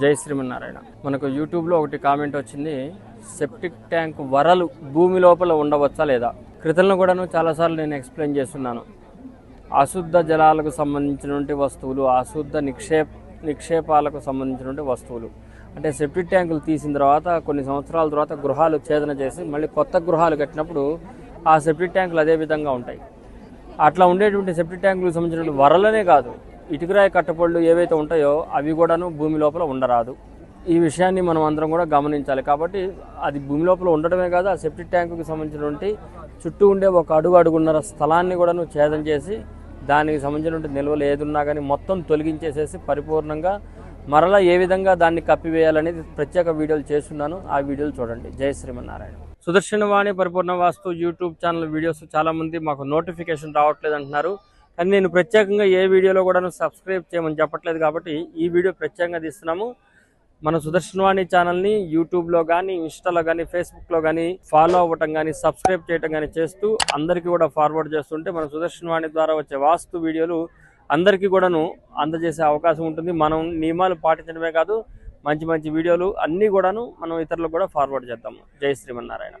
జై శ్రీమన్నారాయణ. మనకు యూట్యూబ్లో ఒకటి కామెంట్ వచ్చింది సెప్టిక్ ట్యాంక్ వరలు భూమి లోపల ఉండవచ్చా లేదా? క్రితంలో కూడాను చాలాసార్లు నేను ఎక్స్ప్లెయిన్ చేస్తున్నాను. అశుద్ధ జలాలకు సంబంధించినటువంటి వస్తువులు అశుద్ధ నిక్షేప నిక్షేపాలకు సంబంధించినటువంటి వస్తువులు. అంటే సెప్టిక్ ట్యాంకులు తీసిన తర్వాత కొన్ని సంవత్సరాల తర్వాత గృహాలు ఛేదన చేసి మళ్ళీ కొత్త గృహాలు కట్టినప్పుడు ఆ సెప్టిక్ ట్యాంకులు అదే విధంగా ఉంటాయి. అట్లా ఉండేటువంటి సెప్టిక్ ట్యాంకులకు సంబంధించిన వరలనే కాదు. ఇటుకరాయి కట్టపళ్ళు ఏవైతే ఉంటాయో అవి కూడాను భూమి లోపల ఉండరాదు. ఈ విషయాన్ని మనం అందరం కూడా గమనించాలి. కాబట్టి అది భూమి లోపల ఉండడమే కాదు ఆ సెప్టిక్ ట్యాంకుకి సంబంధించినటువంటి చుట్టూ ఉండే ఒక అడుగు అడుగున్నర స్థలాన్ని కూడాను ఛేదం చేసి దానికి సంబంధించినటువంటి నిల్వలు ఏదున్నా కానీ మొత్తం తొలగించేసేసి పరిపూర్ణంగా మరలా ఏ విధంగా దాన్ని కప్పివేయాలనేది ప్రత్యేక వీడియోలు చేస్తున్నాను. ఆ వీడియోలు చూడండి. జై శ్రీమన్నారాయణ. సుదర్శన వాణి పరిపూర్ణ వాస్తు యూట్యూబ్ ఛానల్ వీడియోస్ చాలామంది మాకు నోటిఫికేషన్ రావట్లేదు అంటున్నారు. కానీ నేను ప్రత్యేకంగా ఏ వీడియోలో కూడా సబ్స్క్రైబ్ చేయమని చెప్పట్లేదు కాబట్టి ఈ వీడియో ప్రత్యేకంగా తీస్తున్నాము. మన సుదర్శనవాణి ఛానల్ని యూట్యూబ్లో కానీ ఇన్స్టాలో కానీ ఫేస్బుక్లో కానీ ఫాలో అవ్వటం కానీ సబ్స్క్రైబ్ చేయటం కానీ చేస్తూ అందరికీ కూడా ఫార్వర్డ్ చేస్తుంటే మన సుదర్శనవాణి ద్వారా వచ్చే వాస్తు వీడియోలు అందరికీ కూడాను అందజేసే అవకాశం ఉంటుంది. మనం నియమాలు పాటించడమే కాదు మంచి మంచి వీడియోలు అన్నీ కూడాను మనం ఇతరులకు కూడా ఫార్వర్డ్ చేద్దాము. జై శ్రీమన్నారాయణ.